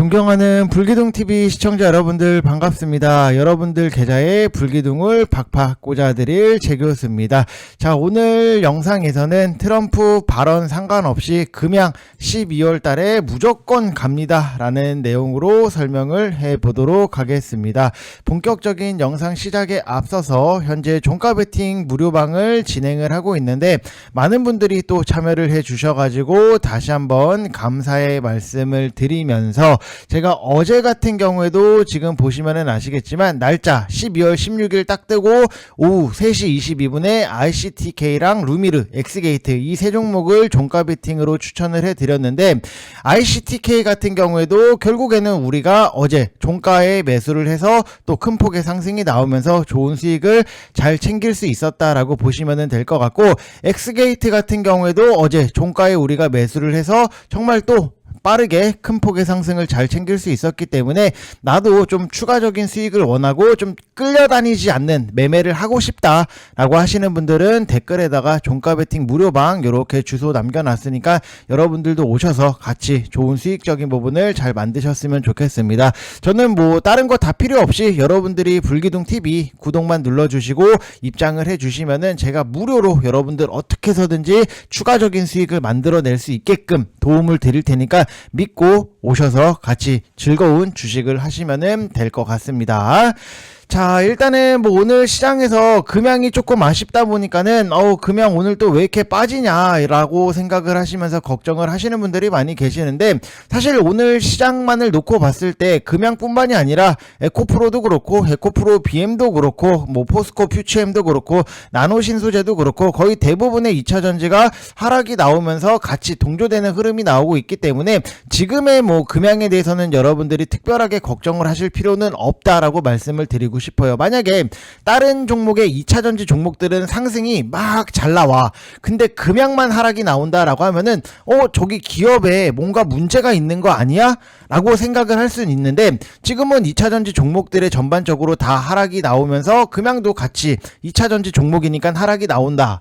존경하는 불기둥TV 시청자 여러분들 반갑습니다. 여러분들 계좌에 불기둥을 팍팍 꽂아드릴 재교수입니다. 자, 오늘 영상에서는 트럼프 발언 상관없이 금양 12월 달에 무조건 갑니다. 라는 내용으로 설명을 해 보도록 하겠습니다. 본격적인 영상 시작에 앞서서 현재 종가 베팅 무료방을 진행을 하고 있는데 많은 분들이 또 참여를 해 주셔가지고 다시 한번 감사의 말씀을 드리면서 제가 어제 같은 경우에도 지금 보시면은 아시겠지만 날짜 12월 16일 딱 뜨고 오후 3시 22분에 ICTK랑 루미르, 엑스게이트 이 세 종목을 종가 베팅으로 추천을 해 드렸는데 ICTK 같은 경우에도 결국에는 우리가 어제 종가에 매수를 해서 또 큰 폭의 상승이 나오면서 좋은 수익을 잘 챙길 수 있었다라고 보시면 될 것 같고 엑스게이트 같은 경우에도 어제 종가에 우리가 매수를 해서 정말 또 빠르게 큰 폭의 상승을 잘 챙길 수 있었기 때문에 나도 좀 추가적인 수익을 원하고 좀 끌려다니지 않는 매매를 하고 싶다라고 하시는 분들은 댓글에다가 종가 베팅 무료방 이렇게 주소 남겨놨으니까 여러분들도 오셔서 같이 좋은 수익적인 부분을 잘 만드셨으면 좋겠습니다. 저는 뭐 다른 거 다 필요 없이 여러분들이 불기둥 TV 구독만 눌러주시고 입장을 해주시면은 제가 무료로 여러분들 어떻게 해서든지 추가적인 수익을 만들어낼 수 있게끔 도움을 드릴 테니까 믿고 오셔서 같이 즐거운 주식을 하시면 될 것 같습니다. 자, 일단은 뭐 오늘 시장에서 금양이 조금 아쉽다 보니까는 어우, 금양 오늘 또 왜 이렇게 빠지냐라고 생각을 하시면서 걱정을 하시는 분들이 많이 계시는데 사실 오늘 시장만을 놓고 봤을 때 금양뿐만이 아니라 에코프로도 그렇고 에코프로 BM도 그렇고 뭐 포스코 퓨처엠도 그렇고 나노신소재도 그렇고 거의 대부분의 2차 전지가 하락이 나오면서 같이 동조되는 흐름이 나오고 있기 때문에 지금의 뭐 금양에 대해서는 여러분들이 특별하게 걱정을 하실 필요는 없다라고 말씀을 드리고 싶어요. 만약에 다른 종목의 2차 전지 종목들은 상승이 막 잘 나와. 근데 금양만 하락이 나온다라고 하면은 어 저기 기업에 뭔가 문제가 있는 거 아니야? 라고 생각을 할 수는 있는데 지금은 2차 전지 종목들의 전반적으로 다 하락이 나오면서 금양도 같이 2차 전지 종목이니까 하락이 나온다.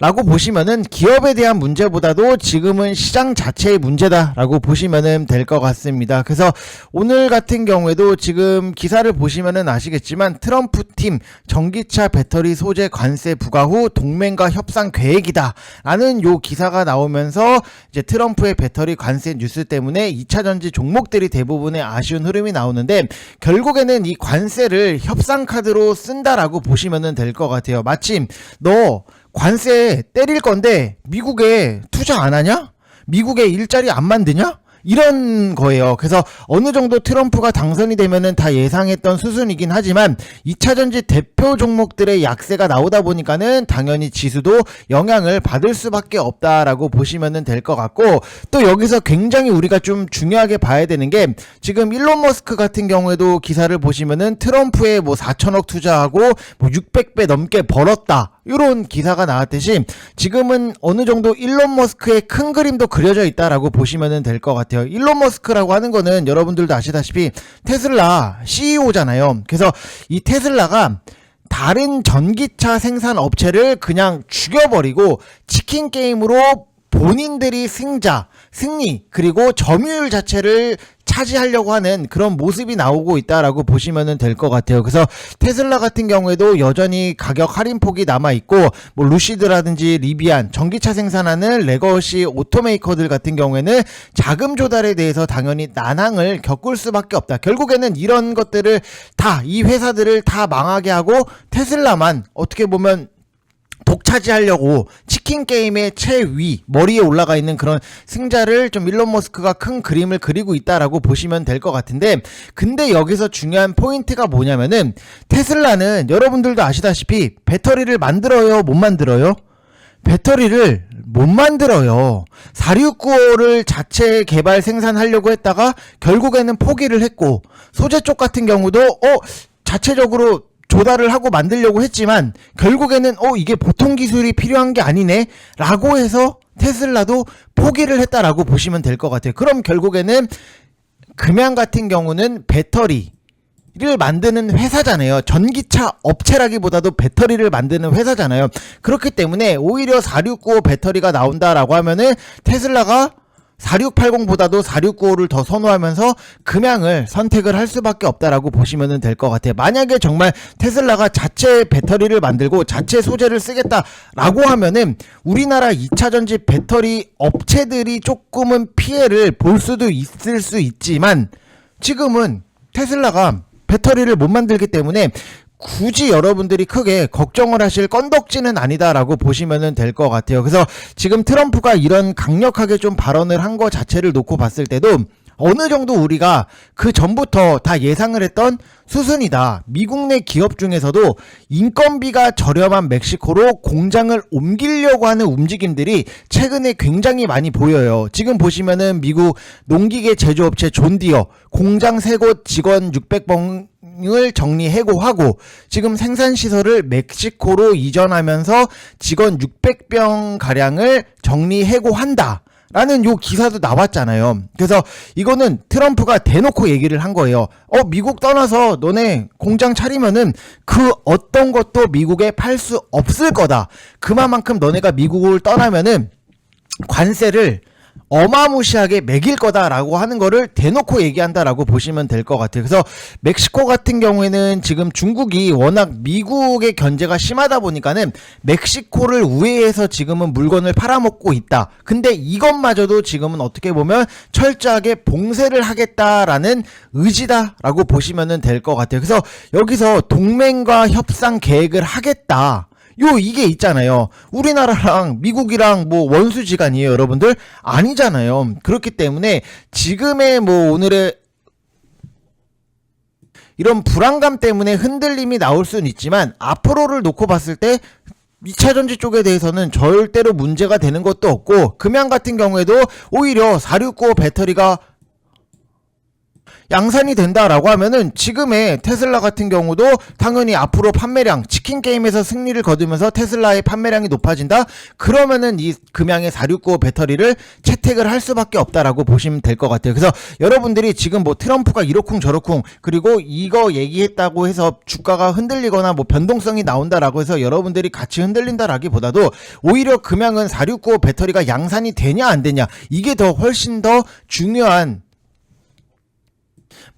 라고 보시면은 기업에 대한 문제보다도 지금은 시장 자체의 문제다 라고 보시면은 될 것 같습니다. 그래서 오늘 같은 경우에도 지금 기사를 보시면은 아시겠지만 트럼프 팀 전기차 배터리 소재 관세 부과 후 동맹과 협상 계획이다 라는 요 기사가 나오면서 이제 트럼프의 배터리 관세 뉴스 때문에 2차 전지 종목들이 대부분의 아쉬운 흐름이 나오는데 결국에는 이 관세를 협상 카드로 쓴다라고 보시면은 될 것 같아요. 마침 너 관세 때릴 건데 미국에 투자 안 하냐? 미국에 일자리 안 만드냐? 이런 거예요. 그래서 어느 정도 트럼프가 당선이 되면은 다 예상했던 수순이긴 하지만 2차 전지 대표 종목들의 약세가 나오다 보니까는 당연히 지수도 영향을 받을 수밖에 없다라고 보시면은 될 것 같고 또 여기서 굉장히 우리가 좀 중요하게 봐야 되는 게 지금 일론 머스크 같은 경우에도 기사를 보시면은 트럼프에 뭐 4천억 투자하고 뭐 600배 넘게 벌었다. 이런 기사가 나왔듯이 지금은 어느 정도 일론 머스크의 큰 그림도 그려져 있다라고 보시면 될 것 같아요. 일론 머스크라고 하는 거는 여러분들도 아시다시피 테슬라 CEO잖아요. 그래서 이 테슬라가 다른 전기차 생산 업체를 그냥 죽여버리고 치킨 게임으로 본인들이 승자, 승리, 그리고 점유율 자체를 차지하려고 하는 그런 모습이 나오고 있다라고 보시면 될 것 같아요. 그래서 테슬라 같은 경우에도 여전히 가격 할인폭이 남아 있고, 뭐 루시드라든지 리비안, 전기차 생산하는 레거시 오토메이커들 같은 경우에는 자금 조달에 대해서 당연히 난항을 겪을 수밖에 없다. 결국에는 이런 것들을 다, 이 회사들을 다 망하게 하고 테슬라만 어떻게 보면 독 차지하려고 치킨 게임의 최위 머리에 올라가 있는 그런 승자를 좀 일론 머스크가 큰 그림을 그리고 있다라고 보시면 될 것 같은데 근데 여기서 중요한 포인트가 뭐냐면은 테슬라는 여러분들도 아시다시피 배터리를 만들어요 못 만들어요? 배터리를 못 만들어요. 4695를 자체 개발 생산하려고 했다가 결국에는 포기를 했고 소재 쪽 같은 경우도 어 자체적으로 조달을 하고 만들려고 했지만 결국에는 어 이게 보통 기술이 필요한 게 아니네 라고 해서 테슬라도 포기를 했다라고 보시면 될 것 같아요. 그럼 결국에는 금양 같은 경우는 배터리 를 만드는 회사잖아요. 전기차 업체라기보다도 배터리를 만드는 회사잖아요. 그렇기 때문에 오히려 4695 배터리가 나온다라고 하면은 테슬라가 4680보다도 4695를 더 선호하면서 금양을 선택을 할 수밖에 없다라고 보시면 될 것 같아요. 만약에 정말 테슬라가 자체 배터리를 만들고 자체 소재를 쓰겠다라고 하면은 우리나라 2차 전지 배터리 업체들이 조금은 피해를 볼 수도 있을 수 있지만 지금은 테슬라가 배터리를 못 만들기 때문에 굳이 여러분들이 크게 걱정을 하실 건덕지는 아니다라고 보시면 될 것 같아요. 그래서 지금 트럼프가 이런 강력하게 좀 발언을 한 거 자체를 놓고 봤을 때도 어느 정도 우리가 그 전부터 다 예상을 했던 수순이다. 미국 내 기업 중에서도 인건비가 저렴한 멕시코로 공장을 옮기려고 하는 움직임들이 최근에 굉장히 많이 보여요. 지금 보시면은 미국 농기계 제조업체 존디어 공장 세 곳 직원 600번 을 정리 해고하고 지금 생산 시설을 멕시코로 이전하면서 직원 600병 가량을 정리 해고한다. 라는 요 기사도 나왔잖아요. 그래서 이거는 트럼프가 대놓고 얘기를 한 거예요. 어, 미국 떠나서 너네 공장 차리면은 그 어떤 것도 미국에 팔 수 없을 거다. 그만큼 너네가 미국을 떠나면은 관세를 어마무시하게 매길 거다라고 하는 거를 대놓고 얘기한다라고 보시면 될 것 같아요. 그래서 멕시코 같은 경우에는 지금 중국이 워낙 미국의 견제가 심하다 보니까는 멕시코를 우회해서 지금은 물건을 팔아먹고 있다. 근데 이것마저도 지금은 어떻게 보면 철저하게 봉쇄를 하겠다라는 의지다라고 보시면 될 것 같아요. 그래서 여기서 동맹과 협상 계획을 하겠다. 요 이게 있잖아요. 우리나라랑 미국이랑 뭐 원수지간이에요, 여러분들? 아니잖아요. 그렇기 때문에 지금의 뭐 오늘의 이런 불안감 때문에 흔들림이 나올 수는 있지만 앞으로를 놓고 봤을 때 2차 전지 쪽에 대해서는 절대로 문제가 되는 것도 없고 금양 같은 경우에도 오히려 469 배터리가 양산이 된다라고 하면은 지금의 테슬라 같은 경우도 당연히 앞으로 판매량 치킨 게임에서 승리를 거두면서 테슬라의 판매량이 높아진다. 그러면은 이 금양의 469 배터리를 채택을 할 수밖에 없다라고 보시면 될 것 같아요. 그래서 여러분들이 지금 뭐 트럼프가 이러쿵 저러쿵 그리고 이거 얘기했다고 해서 주가가 흔들리거나 뭐 변동성이 나온다라고 해서 여러분들이 같이 흔들린다라기보다도 오히려 금양은 469 배터리가 양산이 되냐 안 되냐 이게 더 훨씬 더 중요한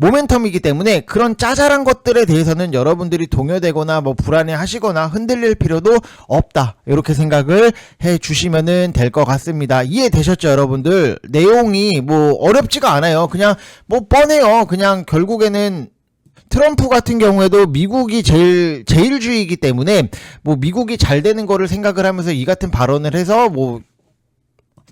모멘텀이기 때문에 그런 짜잘한 것들에 대해서는 여러분들이 동요되거나 뭐 불안해 하시거나 흔들릴 필요도 없다. 이렇게 생각을 해 주시면은 될 것 같습니다. 이해되셨죠, 여러분들? 내용이 뭐 어렵지가 않아요. 그냥 뭐 뻔해요. 그냥 결국에는 트럼프 같은 경우에도 미국이 제일 제일주의이기 때문에 뭐 미국이 잘 되는 거를 생각을 하면서 이 같은 발언을 해서 뭐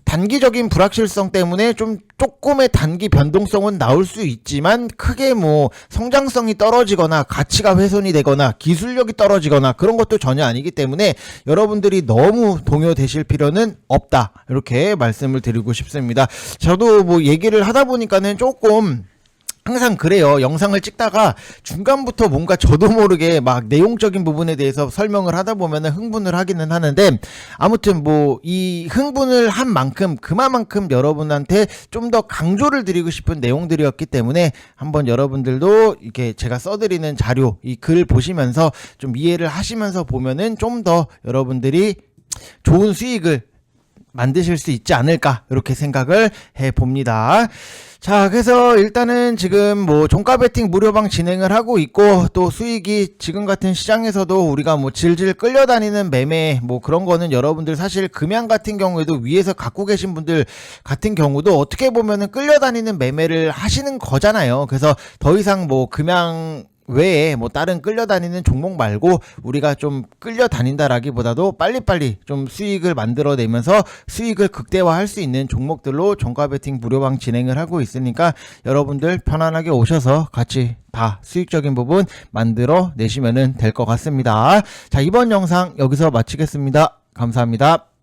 단기적인 불확실성 때문에 좀 조금의 단기 변동성은 나올 수 있지만 크게 뭐 성장성이 떨어지거나 가치가 훼손이 되거나 기술력이 떨어지거나 그런 것도 전혀 아니기 때문에 여러분들이 너무 동요되실 필요는 없다. 이렇게 말씀을 드리고 싶습니다. 저도 뭐 얘기를 하다 보니까는 조금 항상 그래요. 영상을 찍다가 중간부터 뭔가 저도 모르게 막 내용적인 부분에 대해서 설명을 하다 보면 흥분을 하기는 하는데 아무튼 뭐 이 흥분을 한 만큼 그만큼 여러분한테 좀 더 강조를 드리고 싶은 내용들이었기 때문에 한번 여러분들도 이렇게 제가 써드리는 자료 이 글 보시면서 좀 이해를 하시면서 보면은 좀 더 여러분들이 좋은 수익을 만드실 수 있지 않을까 이렇게 생각을 해 봅니다. 자, 그래서 일단은 지금 뭐 종가 베팅 무료방 진행을 하고 있고 또 수익이 지금 같은 시장에서도 우리가 뭐 질질 끌려다니는 매매 뭐 그런 거는 여러분들 사실 금양 같은 경우에도 위에서 갖고 계신 분들 같은 경우도 어떻게 보면은 끌려다니는 매매를 하시는 거잖아요. 그래서 더 이상 뭐 금양 외에 뭐 다른 끌려다니는 종목 말고 우리가 좀 끌려다닌다라기보다도 빨리빨리 좀 수익을 만들어내면서 수익을 극대화할 수 있는 종목들로 종가 베팅 무료방 진행을 하고 있으니까 여러분들 편안하게 오셔서 같이 다 수익적인 부분 만들어 내시면 될 것 같습니다. 자, 이번 영상 여기서 마치겠습니다. 감사합니다.